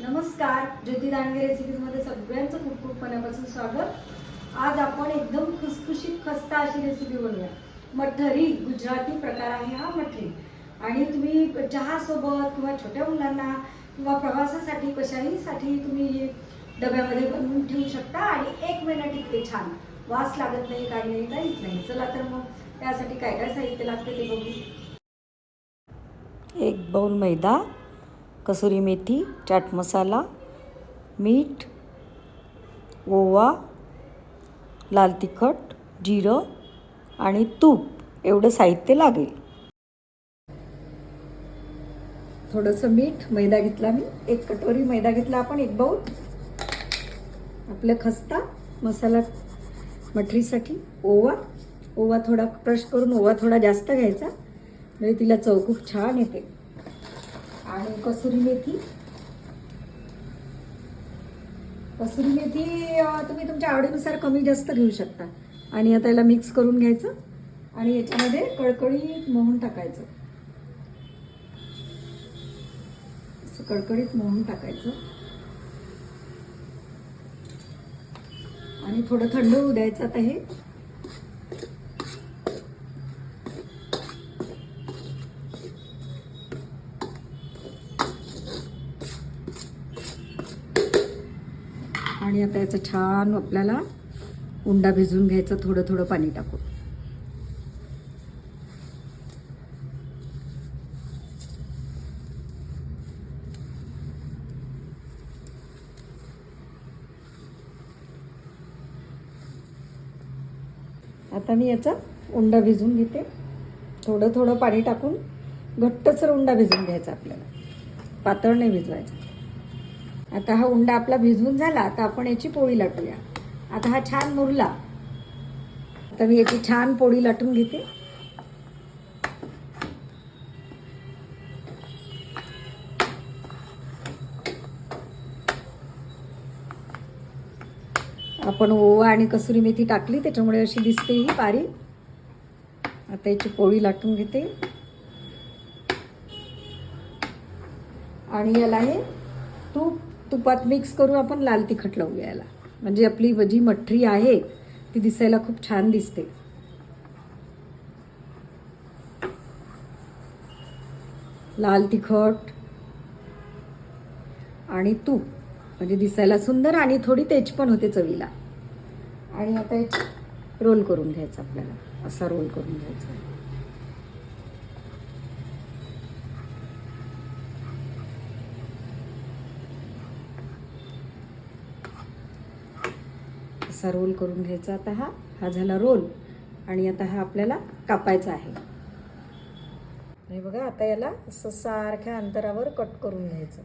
नमस्कार ज्योती दानगे रेसिपीजमध्ये सगळ्यांचं खूप खूप मनापासून स्वागत. आज आपण एकदम खुसखुशीत खस्ता अशी रेसिपी बनवूया. मठरी गुजराती प्रकार आहे हा मठरी. आणि तुम्ही चहासोबत किंवा छोट्या मुलांना किंवा प्रवासासाठी कशाहीसाठी तुम्ही डब्यामध्ये बनवून ठेवू शकता आणि एक महिना टिकते छान. वास लागत नाही काही नाही काहीच नाही. चला तर मग त्यासाठी काय काय साहित्य लागते ते बघू. एक बाउल मैदा कसुरी मेथी चाट मसाला मीठ ओवा लाल तिखट जिरं आणि तूप एवढं साहित्य लागेल. थोडंसं मीठ मैदा घेतला मी. एक कटोरी मैदा घेतला आपण एक बाऊल आपलं खस्ता मसाला मठरीसाठी ओवा. ओवा थोडा क्रश करून ओवा थोडा जास्त घ्यायचा. म्हणजे तिला चव खूप छान येते. आणि कसुरी मेथी. कसुरी मेथी तुम्ही तुमच्या आवडीनुसार कमी जास्त घेऊ शकता. आणि आता याला मिक्स करून घ्यायचं. आणि याच्यामध्ये कळकळीत मोहून टाकायचं. असं कडकडीत मोहून टाकायचं. आणि थोडं थंड होऊ द्यायचं आता हे. आणि आता याचं छान आपल्याला उंडा भिजवून घ्यायचा थोडं थोडं पाणी टाकून. आता मी याचा उंडा भिजवून घेते. थोडं थोडं पाणी टाकून घट्टसर उंडा भिजवून घ्यायचा आपल्याला. पातळ नाही भिजवायचा. आता हा उंडा आपला भिजवून झाला आता आपण याची पोळी लाटूया आता हा छान मुरला. आता मी याची छान पोळी लाटून घेते. आपण ओवा आणि कसुरी मेथी टाकली त्याच्यामुळे अशी दिसते ही बारीक आता याची पोळी लाटून घेते. आणि याला हे तूप तुपात मिक्स करून आपण लाल तिखट लावू याला म्हणजे आपली जी मठरी आहे ती दिसायला खूप छान दिसते. लाल तिखट आणि तूप. म्हणजे दिसायला सुंदर आणि थोडी तेज पण होते चवीला. आणि आता एक रोल करून घ्यायचा आपल्याला. असा रोल करून घ्यायचा. असा रोल करून घ्यायचा. आता हा हा झाला रोल आणि आता हा आपल्याला कापायचा आहे. हे बघा आता याला असं सारख्या अंतरावर कट करून घ्यायचं.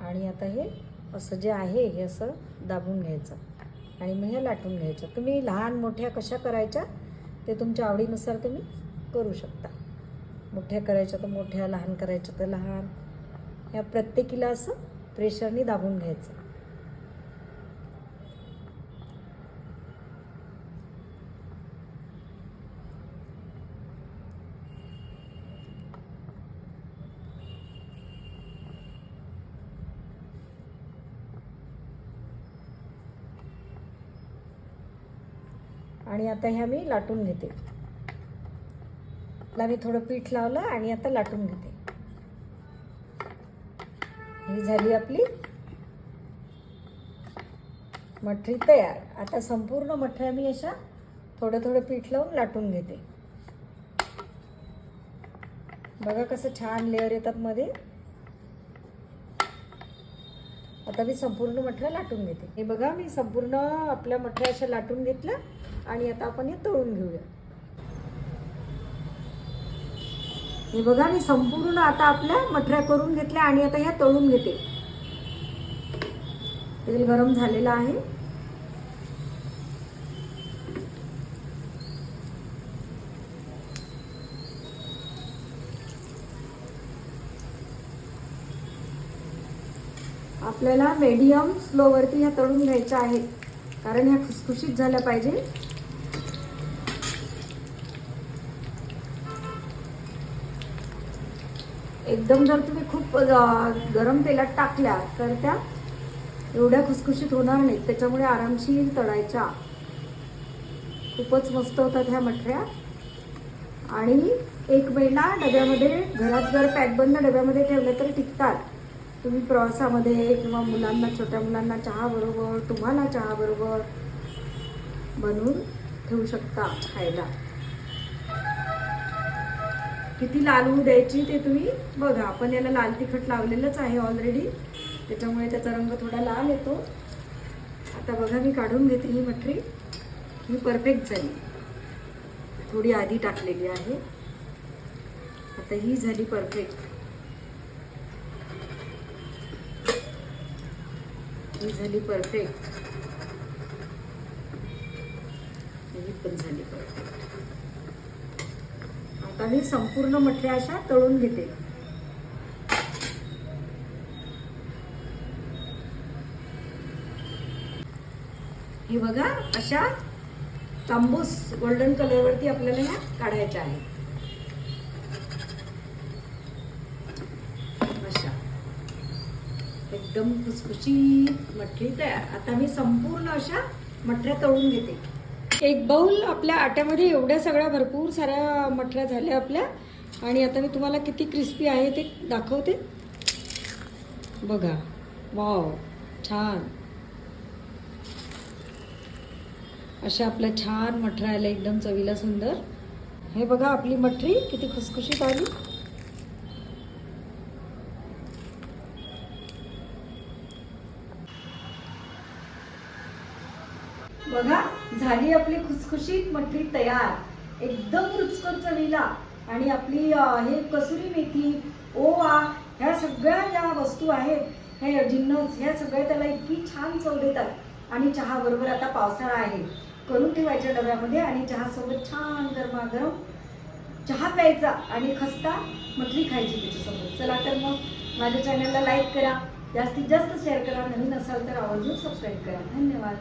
आणि आता हे असं जे आहे हे असं दाबून घ्यायचं. आणि मग हे लाटून घ्यायचं. तुम्ही लहान मोठ्या कशा करायच्या? ते तुमच्या आवडीनुसार तुम्ही करू शकता. मोठ्या करायच्या तर मोठ्या लहान करायच्या तर लहान. ह्या प्रत्येकीला असं प्रेशरने दाबून घ्यायचं. आणि आता ह्या मी लाटून घेते. ला मी थोडं पीठ लावलं आणि आता लाटून घेते. ही झाली आपली मठरी तयार. आता संपूर्ण मठऱ्या मी अशा थोडं थोडं पीठ लावून लाटून घेते. बघा कसं छान लेअर येतात मध्ये. आता मी संपूर्ण मठ्या लाटून घेते. हे बघा मी संपूर्ण आपल्या मठऱ्या अशा लाटून घेतल्या आणि आता आपण हे तळून घेऊया. हे बघा मी संपूर्ण आता आपल्या मठऱ्या करून घेतल्या आणि आता ह्या तळून घेते. तेल गरम झालेलं आहे. आपल्याला मीडियम स्लोवरती ह्या तळून घ्यायच्या आहेत कारण ह्या खुसखुशीत झाल्या पाहिजे. एकदम जर तुम्ही खूप गरम तेलात टाकल्या तर त्या एवढ्या खुसखुशीत होणार नाहीत. त्याच्यामुळे आरामशीर तळायच्या. खूपच मस्त होतात ह्या मठऱ्या आणि एक महिना डब्यामध्ये घरात जर पॅकबंद डब्यामध्ये ठेवलं तर टिकतात. तुम्ही प्रवासामध्ये किंवा मुलांना छोट्या मुलांना चहाबरोबर तुम्हाला चहाबरोबर बनवून ठेवू शकता खायला. किती लाल होऊ द्यायची ते तुम्ही बघा. आपण याला लाल तिखट लावलेलंच आहे ऑलरेडी त्याच्यामुळे त्याचा रंग थोडा लाल येतो. आता बघा मी काढून घेते ही मठरी ही परफेक्ट झाली. थोडी आधी टाकलेली आहे. आता ही झाली परफेक्ट ही झाली परफेक्ट ही पण झाली परफेक्ट आता मी संपूर्ण मठ्या अशा तळून घेते. हे बघा अशा तांबूस गोल्डन कलरवरती आपल्याला ह्या काढायच्या आहेत अशा एकदम खुसखुशीत मठरी तयार. आता मी संपूर्ण अशा मठऱ्या तळून घेते. एक बाऊल आपल्या आट्यामध्ये एवढ्या सगळ्या भरपूर साऱ्या मठऱ्या झाल्या आपल्या. आणि आता मी तुम्हाला किती क्रिस्पी आहे ते दाखवते. बघा. वाव छान. अशा आपल्या छान मठऱ्या आल्या एकदम चवीला सुंदर. हे बघा आपली मठरी किती खुसखुशीत आली. बघा झाली आपली खुसखुशीत मठरी तयार. एकदम रुचकर चवीला. आणि आपली हे कसुरी मेथी ओवा ह्या सगळ्या ज्या वस्तू आहेत हे जिन्नस ह्या सगळ्या त्याला इतकी छान चव देतात. आणि चहा बरोबर आता पावसाळा आहे. करून ठेवायच्या डब्यामध्ये आणि चहासोबत छान गरमागरम चहा प्यायचा आणि खस्ता मठली खायची त्याच्यासोबत. चला तर मग माझ्या चॅनलला लाईक करा. जास्तीत जास्त शेअर करा. नवीन असाल तर आवर्जून सबस्क्राईब करा. धन्यवाद.